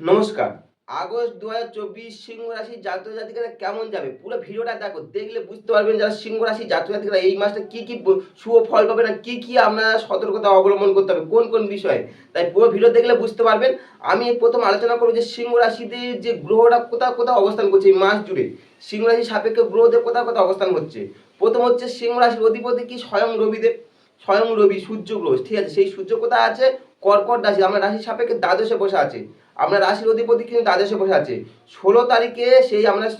নমস্কার। আগস্ট দু হাজার চব্বিশ সিংহ রাশি জাতীয় জাতিকারা কেমন যাবে? পুরো ভিডিওটা দেখো, দেখলে বুঝতে পারবেন যারা সিংহ রাশি জাতীয় জাতিকারা এই মাসটা কি কি শুভ ফল পাবে না, কি কি আপনারা সতর্কতা অবলম্বন করতে হবে, কোন কোন বিষয়ে? তাই পুরো ভিডিও দেখলে বুঝতে পারবেন। আমি প্রথম আলোচনা করব যে সিংহ রাশিতে যে গ্রহটা কোথাও কোথাও অবস্থান করছে এই মাস জুড়ে। সিংহ রাশি সাপেক্ষে গ্রহদের কোথাও কোথাও অবস্থান করছে প্রথম হচ্ছে সিংহ রাশির অধিপতি কি? স্বয়ং রবিদেব। স্বয়ং রবি সূর্য গ্রহ, ঠিক আছে? সেই সূর্য কোথায় আছে? কর্কট রাশি, আমরা রাশির সাপেক্ষে দ্বাদশে বসে আছে। আপনার রাশির অধিপতি কিন্তু দ্বাদশে বসে আছে। ষোলো তারিখে সেই আমরা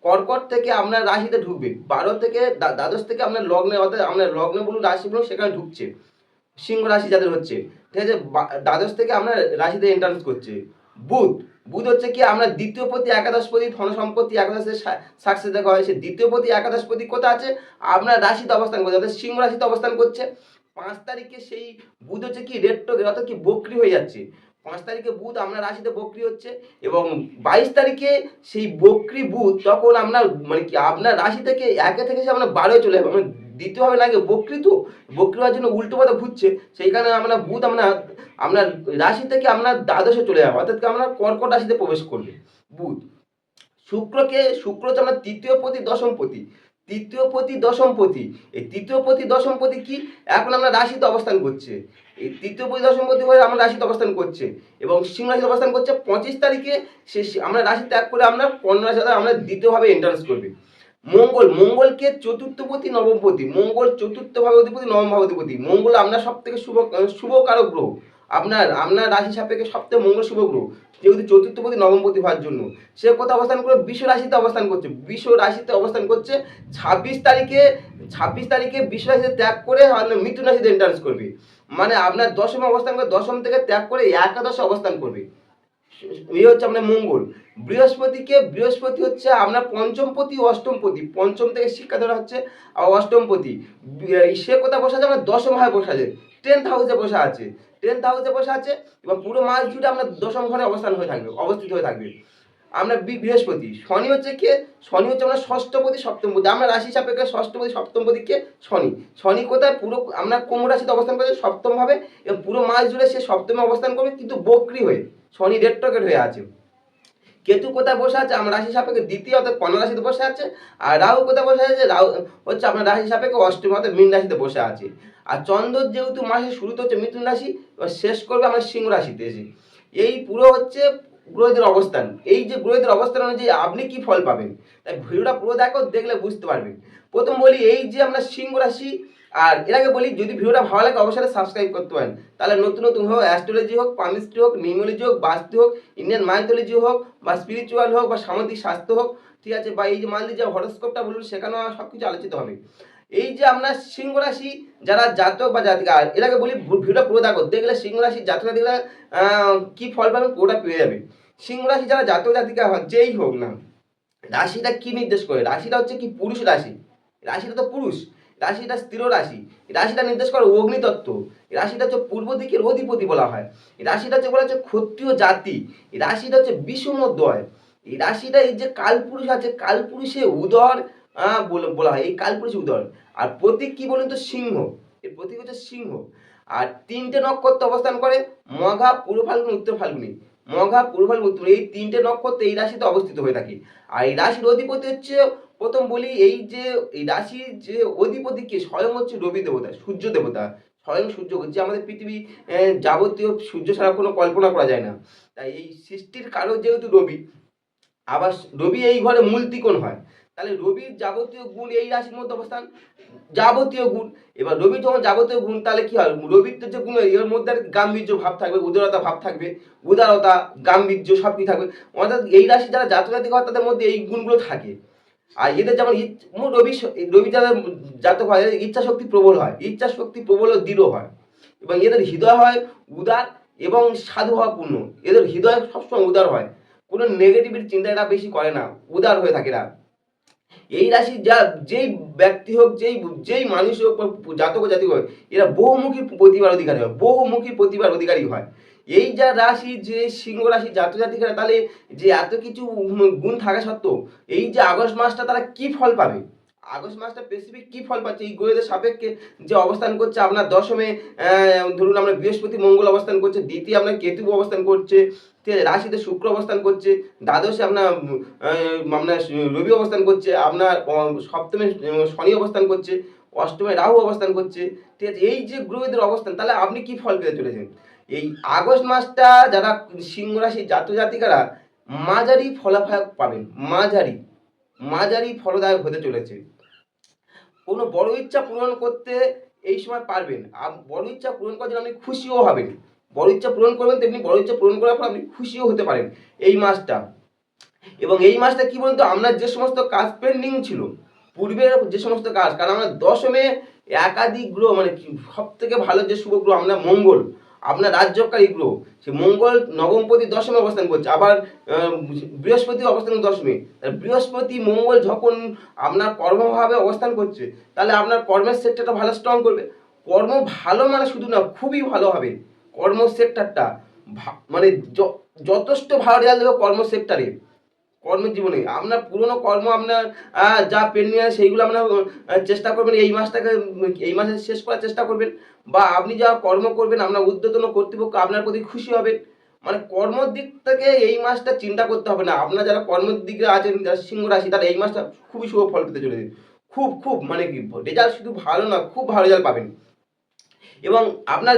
কর্কট থেকে আপনার রাশিতে ঢুকবে। বারো থেকে দ্বা- দ্বাদশ থেকে আপনার লগ্নে, অর্থাৎ আপনার লগ্নে বলুন রাশি বলুন, সেখানে ঢুকছে। সিংহ রাশি যাদের হচ্ছে। ঠিক আছে? দ্বাদশ থেকে আপনার রাশিতে এন্ট্রান্স করছে। বুধ বুধ হচ্ছে কি? আমরা দ্বিতীয় প্রতি একাদশপতি ধন সম্পত্তি একাদশের সাকসেস দেখা হয়। সে দ্বিতীয় প্রতি একাদশপতি কোথায় আছে? আপনার রাশিতে অবস্থান করছে। অর্থাৎ সিংহ রাশিতে অবস্থান করছে। পাঁচ তারিখে সেই বুধ হচ্ছে কি? রেট্রো অর্থাৎ কি বক্রি হয়ে যাচ্ছে। পাঁচ তারিখে বুধ আপনার রাশিতে বক্রি হচ্ছে এবং বাইশ তারিখে সেই বক্রি বুধ তখন আপনার মানে কি আপনার রাশি থেকে একে থেকে সে আপনার বারোয় চলে যাবে। মানে দ্বিতীয় হবে আগে বক্রি তো? বক্রি হওয়ার জন্য উল্টো পথে ঘুরছে, সেইখানে আমরা বুধ আপনার আপনার রাশি থেকে আপনার দ্বাদশে চলে যাবে। অর্থাৎ আপনার কর্কট রাশিতে প্রবেশ করবে বুধ। শুক্রকে, শুক্র হচ্ছে আপনার তৃতীয় পতি, দশম পতি। তৃতীয় পতি দশম পতি। এই তৃতীয় পতি দশম পতি কি? এখন আমরা রাশিতে অবস্থান করছে। এই তৃতীয় পতি দশম পতি হয়ে আমরা রাশিতে অবস্থান করছে। এবং সিংহ রাশিতে অবস্থান করছে পঁচিশ তারিখে। সে আমরা রাশি ত্যাগ করে আমরা পনেরো রাশি আমরা দ্বিতীয়ভাবে এন্ট্রান্স করবে। মঙ্গল, মঙ্গলকে চতুর্থপতি নবমপতি মঙ্গল চতুর্থ ভাবে অধিপতি নবম ভাবে অধিপতি। মঙ্গল আপনার সব থেকে শুভ শুভ কারক গ্রহ। আপনার আপনার রাশি সাপেক্ষে সপ্তাহে মঙ্গল শুভ গ্রহ যেহেতু চতুর্থপতি, নবমপতি হওয়ার জন্য। সে কোথাও অবস্থান করে বিশ্ব রাশিতে অবস্থান করছে। বিশ্ব রাশিতে অবস্থান করছে ছাব্বিশ তারিখে ছাব্বিশ তারিখে বিশ্ব রাশিতে ত্যাগ করে আপনার মিথুন রাশিতে এন্ট্রান্স করবে। মানে আপনার দশমে অবস্থান করে, দশম থেকে ত্যাগ করে একাদশে অবস্থান করবে। এই হচ্ছে আপনার মঙ্গল। বৃহস্পতিকে, বৃহস্পতি হচ্ছে আপনার পঞ্চমপতি, অষ্টমপতি। পঞ্চম থেকে শিক্ষা ধরা হচ্ছে, অষ্টমপতি। সে কোথায় বসে আছে? আপনার দশম ভাবে বসে আছে। টেন্থ হাউসে বসে আছে। টেন্থ হাউসে বসে আছে এবং পুরো মাস জুড়ে আপনার দশম ঘরে অবস্থান হয়ে থাকবে, অবস্থিত হয়ে থাকবে। আমরা বৃহস্পতি, শনি হচ্ছে কে? শনি হচ্ছে আমরা ষষ্ঠপতি, সপ্তমপতি। আমরা রাশি সাপেক্ষে ষষ্ঠপতি, সপ্তমপতি কে? শনি। শনি কোথায়? পুরো আমরা কোমর রাশিতে অবস্থান করছে সপ্তম ভাবে এবং পুরো মাস জুড়ে সে সপ্তমে অবস্থান করবে কিন্তু বক্রি হয়ে, শনি রেড রেট্রোকেট হয়ে আছে। কেতু কোথায় বসে আছে? আমার রাশি সাপেক্ষে দ্বিতীয় অর্থাৎ কন্যা রাশিতে বসে আছে। আর রাহু কোথায় বসে আছে? রাহু হচ্ছে আপনার রাশি সাপেক্ষে অষ্টম অর্থাৎ মীন রাশিতে বসে আছে। আর চন্দ্র যেহেতু মাসের শুরুতে হচ্ছে মিথুন রাশি, এবার শেষ করবে আমার সিংহ রাশিতে এসে। এই পুরো হচ্ছে গ্রহদের অবস্থান। এই যে গ্রহদের অবস্থান অনুযায়ী আপনি কি ফল পাবেন? তাই ভিডিওটা পুরো দেখো, দেখলে বুঝতে পারবেন। প্রথম বলি, এই যে আমরা সিংহ রাশি আর এর আগে বলি, যদি ভিডিওটা ভালো লাগে, অবশ্যই সাবস্ক্রাইব করতে পারেন। তাহলে নতুন নতুন হোক অ্যাস্ট্রোলজি হোক পামিস্ট্রি হোক নিউমোলজি হোক বাস্তু হোক ইন্ডিয়ান মাইথোলজি হোক, বা স্পিরিচুয়াল হোক, বা সামাজিক স্বাস্থ্য হোক, ঠিক আছে? বা এই যে মানলি যে হরস্কোপটা বলুন সেখানেও সব কিছু আলোচিত হবে। এই যে আপনার সিংহ রাশি, যারা জাতক বা জাতিকা এর আগে বলি ভিডিওটা পুরো দেখো দেখলে সিংহ রাশি জাতক জাতিকা কী ফল পাবেন পুরোটা পেয়ে যাবে? সিংহ রাশি যারা জাতক জাতিকা যেই হোক না, রাশিটা কি নির্দেশ করে? রাশিটা হচ্ছে কি পুরুষ রাশি। রাশিটা তো পুরুষ। রাশিটা স্থির রাশি। রাশিটা নির্দেশ করে অগ্নিতত্ত্ব। রাশিটা হচ্ছে পূর্ব দিকের অধিপতি বলা হয়। রাশিটা হচ্ছে বলা হচ্ছে ক্ষত্রিয় জাতি। রাশিটা হচ্ছে বিষমদ্বয় এই রাশিটা এই যে কালপুরুষ আছে, কালপুরুষে উদর বলা হয়। এই কালপুরুষে উদর। আর প্রতীক কি বলুন তো? সিংহ। এর প্রতীক হচ্ছে সিংহ। আর তিনটে নক্ষত্র অবস্থান করে, মঘা, পূর্ব ফাল্গুনি, উত্তর ফাল্গুনি। মঘা, পূর্ব ফাল্গুনি, উত্তর এই তিনটে নক্ষত্র এই রাশিতে অবস্থিত হয়ে থাকে। আর এই রাশির অধিপতি হচ্ছে প্রথম বলি এই যে, এই রাশির যে অধিপতি কে, স্বয়ং হচ্ছে রবি দেবতা, সূর্য দেবতা। স্বয়ং সূর্য, যে আমাদের পৃথিবী যাবতীয় সূর্য ছাড়া কোনো কল্পনা করা যায় না। তাই এই সৃষ্টির কারও যেহেতু রবি, আবার রবি এই ঘরে মূল ত্রিকোণ হয়। তাহলে রবির যাবতীয় গুণ এই রাশির মধ্যে অবস্থান, যাবতীয় গুণ। এবার রবি যখন যাবতীয় গুণ, তাহলে কি হয়? রবির তো যে গুণ, এর মধ্যে গাম্ভীর্য ভাব থাকবে, উদারতা ভাব থাকবে, উদারতা, গাম্ভীর্য সব কিছু থাকবে। অর্থাৎ এই রাশি যারা জাতজাতিক হয়, তাদের মধ্যে এই গুণগুলো থাকে। আর এদের যেমন রবি রবি যাদের জাতক হয়, এদের ইচ্ছা শক্তি প্রবল হয় ইচ্ছা শক্তি প্রবল ও দৃঢ় হয়। এবং এদের হৃদয় হয় উদার এবং সাধুভাবপূর্ণ এদের হৃদয় সবসময় উদার হয়। কোনো নেগেটিভের চিন্তা এরা বেশি করে না, উদার হয়ে থাকে না এই রাশি যা, যেই ব্যক্তি হোক, যেই যেই মানুষ হোক জাতক জাতি হোক, এরা বহুমুখী প্রতিভার অধিকারী হয়, বহুমুখী প্রতিভার অধিকারী হয়। এই যা রাশি, যে সিংহ রাশি, জাতক জাতিকারা, তাহলে যে এত কিছু গুণ থাকা সত্ত্বেও এই যে আগস্ট মাসটা তারা কি ফল পাবে? আগস্ট মাসটা স্পেসিফিক কি ফল পাচ্ছে? এই গ্রহদের সাপেক্ষে যে অবস্থান করছে আপনার দশমে ধরুন আমরা বৃহস্পতি, মঙ্গল অবস্থান করছে, দ্বিতীয় আপনার কেতু অবস্থান করছে, ঠিক আছে, রাশিতে শুক্র অবস্থান করছে, দ্বাদশে আপনার আপনার রবি অবস্থান করছে, আপনার সপ্তমে শনি অবস্থান করছে, অষ্টমে রাহু অবস্থান করছে, ঠিক আছে, এই যে গ্রহদের অবস্থান, তাহলে আপনি কি ফল পেতে চলেছেন? এই আগস্ট মাসটা যারা সিংহ রাশি জাতক জাতিকারা, মাঝারি ফলাফল পাবেন, মাঝারি মাঝারি ফলদায়ক হতে চলেছে। কোনো বড় ইচ্ছা পূরণ করতে এই সময় পারবেন। আর বড় ইচ্ছা পূরণ করার জন্য আপনি খুশিও হবেন। বড় ইচ্ছা পূরণ করবেন, তেমনি বড় ইচ্ছা পূরণ করার পর আপনি খুশিও হতে পারেন এই মাসটা। এবং এই মাসটা কি বলতো? আপনার যে সমস্ত কাজ পেন্ডিং ছিল, পূর্বের যে সমস্ত কাজ, কারণ আমরা দশমে একাধিক গ্রহ মানে সব থেকে ভালো যে শুভ গ্রহ, আমরা মঙ্গল। আপনার রাজ্যকারী গ্রহ সে মঙ্গল নবমপতি দশমে অবস্থান করছে, আবার বৃহস্পতি অবস্থান দশমে। বৃহস্পতি, মঙ্গল যখন আপনার কর্মভাবে অবস্থান করছে, তাহলে আপনার কর্মের সেক্টরটা ভালো স্ট্রং করবে। কর্ম ভালো মানে শুধু না, খুবই ভালো হবে। কর্ম সেক্টরটা মানে যথেষ্ট ভালো রেজাল্ট দেবে কর্ম সেক্টরে কর্মজীবনে। আপনার পুরনো কর্ম, আপনার যা পেন্ডিং আছে, সেইগুলো আপনার চেষ্টা করবেন, এই মাসটাকে, এই মাসে শেষ করার চেষ্টা করবেন। বা আপনি যা কর্ম করবেন আপনার উদ্যতন কর্তৃপক্ষ আপনার প্রতি খুশি হবেন মানে কর্মর দিক থেকে এই মাসটা চিন্তা করতে হবে না। আপনার যারা কর্মের দিকে আছেন, যারা সিংহ রাশি তারা এই মাসটা খুবই শুভ ফল পেতে চলেছে। খুব খুব মানে কি রেজাল্ট শুধু ভালো না খুব ভালো রেজাল্ট পাবেন। এবং আপনার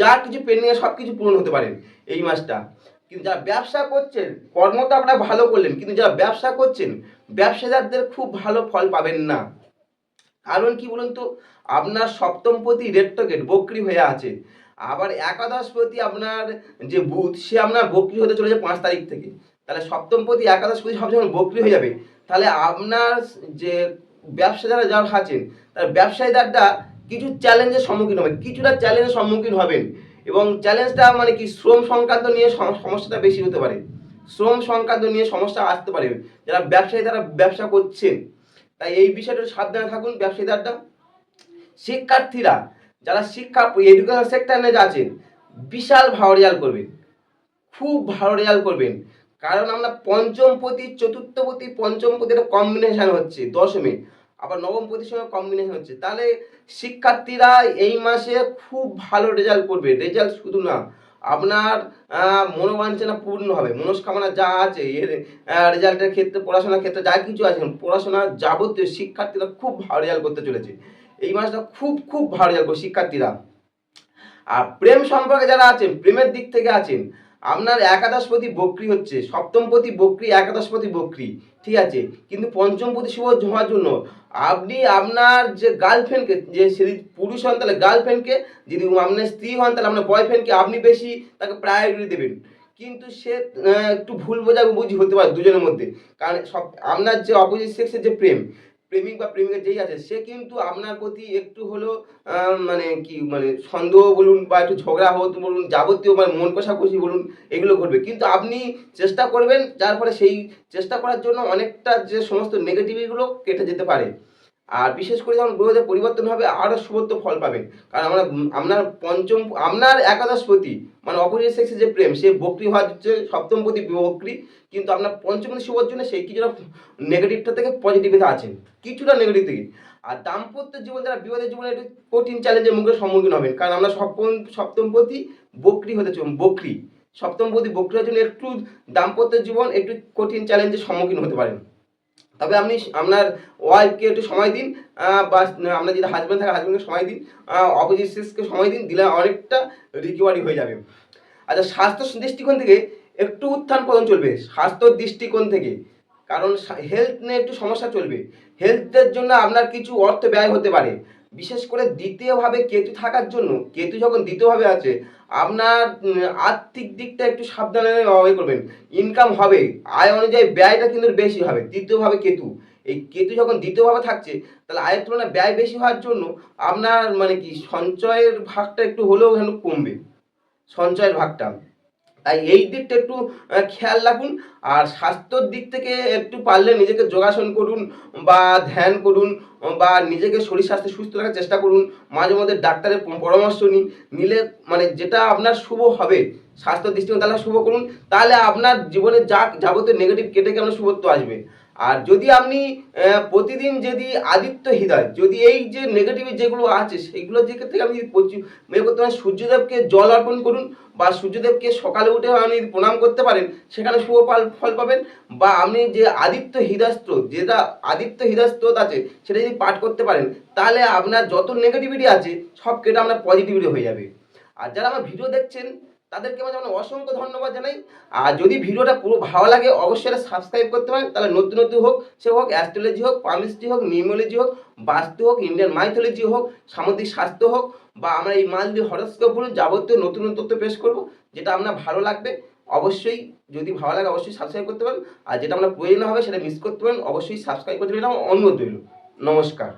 যা কিছু পেন্ডিং সব কিছু পূরণ হতে পারেন এই মাসটা। কিন্তু যারা ব্যবসা করছেন, কর্ম তো আপনারা ভালো করলেন, কিন্তু যারা ব্যবসা করছেন, ব্যবসাদারদের খুব ভালো ফল পাবেন না। কারণ কি বলুন তো? আপনার সপ্তমপতি রেট্রোগেট বক্রি হয়ে আছে। আবার একাদশপতি আপনার যে বুধ, সে আপনার বক্রি হতে চলেছে পাঁচ তারিখ থেকে। তাহলে সপ্তমপতি একাদশপতি সব যখন বক্রি হয়ে যাবে, তাহলে আপনার যে ব্যবসা যারা যারা আছেন, তার ব্যবসায়ীদারটা কিছু চ্যালেঞ্জের সম্মুখীন হবে, কিছুটা চ্যালেঞ্জের সম্মুখীন হবেন। এবং চ্যালেঞ্জটা মানে কি, শ্রম সংক্রান্ত নিয়ে সমস্যাটা বেশি হতে পারে। শ্রম সংক্রান্ত নিয়ে সমস্যা আসতে পারে। যারা ব্যবসায়ী, তারা ব্যবসা করছেন তাই এই বিষয়টা সাবধানে থাকুন ব্যবসায়ীদারটা। শিক্ষার্থীরা, যারা শিক্ষা এডুকেশন সেক্টরে আছেন বিশাল ভালো রেজাল্ট করবেন খুব ভালো রেজাল্ট করবেন। কারণ আমরা পঞ্চমপতি, চতুর্থপতি, পঞ্চমপতি একটা কম্বিনেশন হচ্ছে দশমে। আবার নবমপতির সঙ্গে কম্বিনেশন হচ্ছে। তাহলে শিক্ষার্থীরা এই মাসে খুব ভালো রেজাল্ট করবে। রেজাল্ট শুধু না, আপনার মনোবাঞ্ছনা পূর্ণ হবে। মনস্কামনা যা আছে, এর রেজাল্টের ক্ষেত্রে, পড়াশোনার ক্ষেত্রে যা কিছু আছে পড়াশোনার যাবতীয় শিক্ষার্থীরা খুব ভালো রেজাল্ট করতে চলেছে। এই মাসটা খুব খুব ভালো রেজাল্ট করবে শিক্ষার্থীরা। আর প্রেম সম্পর্কে যারা আছেন, প্রেমের দিক থেকে আছেন আপনার একাদশপতি বক্রি হচ্ছে, সপ্তমপতি বক্রি, একাদশপতি বক্রি, ঠিক আছে? কিন্তু পঞ্চমপতি শুভ হওয়ার জন্য আপনি আপনার যে গার্লফ্রেন্ডকে যে যদি পুরুষ হন তাহলে গার্লফ্রেন্ডকে যদি আপনার স্ত্রী হন তাহলে আপনার বয়ফ্রেন্ডকে আপনি বেশি তাকে প্রায়োরিটি দেবেন। কিন্তু সে একটু ভুল বোঝাবুঝি হতে পারে দুজনের মধ্যে। কারণ সব, আপনার যে অপোজিট সেক্সের যে প্রেম প্রেমিক বা প্রেমিকা যেই আছে, সে কিন্তু আপনার প্রতি একটু হলেও মানে কি মানে সন্দেহ বলুন বা একটু ঝগড়া হতো বলুন যাবতীয় মানে মন কষাকষি বলুন, এগুলো ঘটবে। কিন্তু আপনি চেষ্টা করবেন, যার ফলে সেই চেষ্টা করার জন্য অনেকটা যে সমস্ত নেগেটিভগুলো কেটে যেতে পারে। আর বিশেষ করে যখন গ্রহদের পরিবর্তন হবে, আরও শুভত্ব ফল পাবেন। কারণ আমরা আপনার পঞ্চম, আপনার একাদশ একাদশপতি মানে অপোজিট সেক্সের যে প্রেম, সে বক্রি হওয়ার হচ্ছে সপ্তমপতি বক্রি, কিন্তু আপনার পঞ্চমপতি শুভর জন্য সেই কিছুটা নেগেটিভটা থেকে পজিটিভিতে আছেন, কিছুটা নেগেটিভ থেকে। আর দাম্পত্য জীবন যারা বিবাদের জীবনে একটু কঠিন চ্যালেঞ্জের মুখে সম্মুখীন হবেন, কারণ আমরা সপ্তম সপ্তম সপ্তমপতি বক্রি হতে চাই বক্রি। সপ্তমপতি হওয়ার জন্য একটু দাম্পত্য জীবন, একটু কঠিন চ্যালেঞ্জের সম্মুখীন হতে পারেন। তবে আপনি আপনার ওয়াইফকে একটু সময় দিন বা, আপনার যদি হাজব্যান্ড থাকে হাজব্যান্ডকে সময় দিন অপোজিট সেক্সকে সময় দিন, দিলে অনেকটা রিকভারি হয়ে যাবে। আচ্ছা স্বাস্থ্য দৃষ্টিকোণ থেকে একটু উত্থান পতন চলবে, স্বাস্থ্য দৃষ্টিকোণ থেকে। কারণ হেলথ নিয়ে একটু সমস্যা চলবে। হেলথের জন্য আপনার কিছু অর্থ ব্যয় হতে পারে। বিশেষ করে দ্বিতীয়ভাবে কেতু থাকার জন্য, কেতু যখন দ্বিতীয়ভাবে আছে, আপনার আর্থিক দিকটা একটু সাবধানে ইয়ে করবেন। ইনকাম হবে, আয় অনুযায়ী ব্যয়টা কিন্তু বেশি হবে দ্বিতীয়ভাবে কেতু। এই কেতু যখন দ্বিতীয়ভাবে থাকছে, তাহলে আয়ের তুলনায় ব্যয় বেশি হওয়ার জন্য আপনার মানে কি, সঞ্চয়ের ভাগটা একটু হলেও কমবে। সঞ্চয়ের ভাগটা। তাই এই দিকটা একটু খেয়াল রাখুন। আর স্বাস্থ্যর দিক থেকে একটু পারলে নিজেকে যোগাসন করুন বা ধ্যান করুন, বা নিজেকে শরীর স্বাস্থ্য সুস্থ রাখার চেষ্টা করুন। মাঝে মধ্যে ডাক্তারের পরামর্শ নিন। নিলে মানে যেটা আপনার শুভ হবে, স্বাস্থ্য দৃষ্টিকোণ তাহলে শুভ করুন। তাহলে আপনার জীবনে যা যাবতীয় নেগেটিভ কেটে কেন শুভত্ব আসবে। আর যদি আপনি প্রতিদিন যদি আদিত্য হৃদয়, যদি এই যে নেগেটিভ যেগুলো আছে, সেইগুলো যে থেকে আপনি করতে পারেন, সূর্যদেবকে জল অর্পণ করুন। বা সূর্যদেবকে সকালে উঠে আপনি প্রণাম করতে পারেন, সেখানে শুভ ফল পাবেন। বা আপনি যে আদিত্য হৃদয় স্ত্রোত যেটা আদিত্য হৃদয় স্ত্রোত আছে, সেটা যদি পাঠ করতে পারেন, তাহলে আপনার যত নেগেটিভিটি আছে, সব কেটে আপনার পজিটিভিটি হয়ে যাবে। আর যারা আমার ভিডিও দেখছেন, তাদেরকে আমার যেমন অসংখ্য ধন্যবাদ জানাই। আর যদি ভিডিওটা পুরো ভালো লাগে, অবশ্যই এটা সাবস্ক্রাইব করতে পারেন। তাহলে নতুন নতুন হোক, সে হোক অ্যাস্ট্রোলজি হোক পামিস্ট্রি হোক নিউমোলজি হোক, বাস্তু হোক ইন্ডিয়ান মাইথোলজি হোক, সামুদ্রিক স্বাস্থ্য হোক বা আমরা এই মান্থলি হরস্কোপ বলুন, যাবতীয় নতুন নতুন তথ্য পেশ করব, যেটা আপনার ভালো লাগবে, অবশ্যই, যদি ভালো লাগে অবশ্যই সাবস্ক্রাইব করতে পারেন, আর যেটা আমরা প্রয়োজন হবে সেটা মিস করতে পারেন, অবশ্যই সাবস্ক্রাইব করতে পারেন আমার অনুরোধ রইল। নমস্কার।